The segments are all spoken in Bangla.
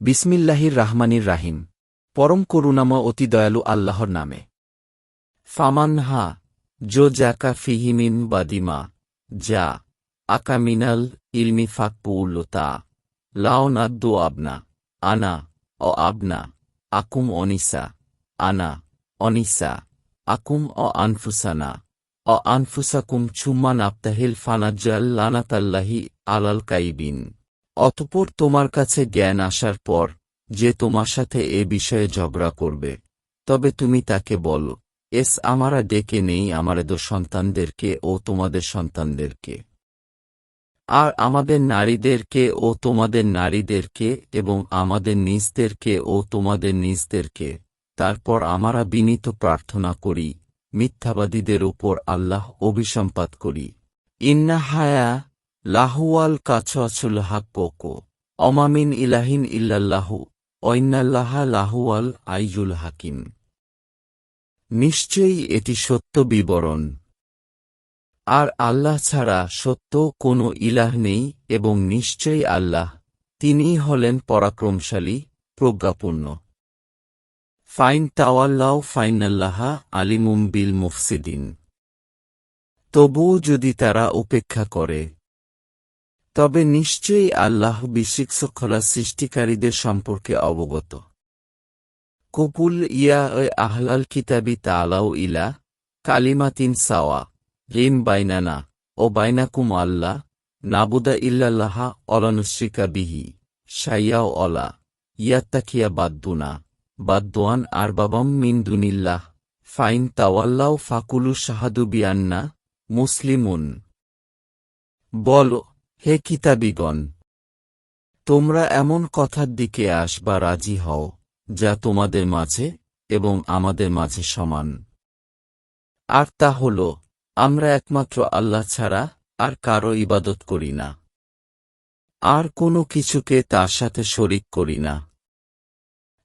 বিসমিল্লাহির রাহমানির রাহিম। পরম করুণাময় অতি দয়ালু আল্লাহর নামে। ফামান হা জো জাকা ফিহিমিন বাদিমা, যা, আকা মিনাল ইলমি ফাকপুউল্লতা লাওনাদ্দু আবনা, আনা, অ আবনা, আকুম অনিসা, আনা, অনিসা, আকুম অ আনফুসানা, অ আনফুসাকুম ছুম্মান আপ্তাহিল ফানাজ্জাল লানাতাল্লাহি আলাল কাইবিন। অতপর তোমার কাছে জ্ঞান আসার পর, যে তোমার সাথে এ বিষয়ে ঝগড়া করবে, তবে তুমি তাকে বলো, এস আমারা ডেকে নেই আমাদের সন্তানদেরকে ও তোমাদের সন্তানদেরকে। আর আমাদের নারীদেরকে ও তোমাদের নারীদেরকে এবং আমাদের নিজদেরকে ও তোমাদের নিজদেরকে। তারপর আমরা বিনীত প্রার্থনা করি, মিথ্যাবাদীদের উপর আল্লাহ অভিসম্পাত করি। ইন্না হায়া লাহুয়াল কাছুল হাক্কো অমামিন ইলাহিন ইল্লাল্লাহু ঐন্নাল্লাহা লাহুয়াল আইজুল হাকিম। নিশ্চয়ই এটি সত্য বিবরণ। আর আল্লাহ ছাড়া সত্য কোনো ইলাহ নেই এবং নিশ্চয়ই আল্লাহ, তিনিই হলেন পরাক্রমশালী, প্রজ্ঞাপূর্ণ। ফাইন তাওয়াল্লাও ফাইনাল্লাহা আলিমুম বিল মুফসিদিন। তবুও যদি তারা উপেক্ষা করে তবে নিশ্চয়ই আল্লাহ বিশিক্ষলা সৃষ্টিকারীদের সম্পর্কে অবগত। কপুল ইয়া আহলাল কিতাবি তালাও ইলা কালিমাতিন সাওয়া রিম বাইনানা ও বাইনাকুম আল্লাহ নাবুদা ইল্লাল্লাহা অলানুশ্রিকা বিহি সাইয়াও অলা, ইয়াত্তাকিয়া বাদ্দুনা, বাদ্দোয়ান আর বাবম মিন দুনিল্লাহ, ফাইন তাওয়াল্লাও ফাকুলু শাহাদু বিয়ান্না মুসলিমুন। বল হে কিতাবিগণ, তোমরা এমন কথার দিকে আসবা রাজি হও, যা তোমাদের মাঝে এবং আমাদের মাঝে সমান। আর তা হল, আমরা একমাত্র আল্লাহ ছাড়া আর কারও ইবাদত করি না। আর কোনো কিছুকে তার সাথে শরিক করি না।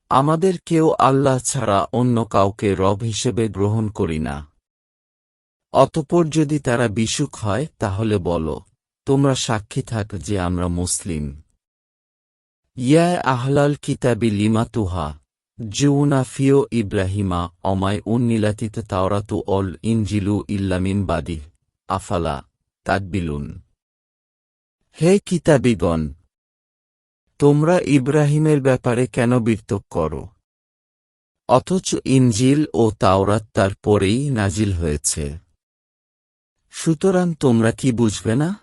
আমাদের কেউ আল্লাহ ছাড়া অন্য কাউকে রব হিসেবে গ্রহণ করি না। অতপর যদি তারা বিশুক হয়, তাহলে বলো তোমরা সাক্ষী থাক যে আমরা মুসলিম। ইয়া আহলাল কিতাবি লিমা তুহা জিউনা ফিও ইব্রাহিমা, অমায় উন্নীলাতিত তাওরাতু অল ইনজিলু ইল্লামিন বাদি, আফালা তাকবিলুন হে কিতাবিগণ, তোমরা ইব্রাহিমের ব্যাপারে কেন বির্তক করো? অথচ ইনজিল ও তাওরাত তার পরেই নাজিল হয়েছে। সুতরাং তোমরা কি বুঝবে না?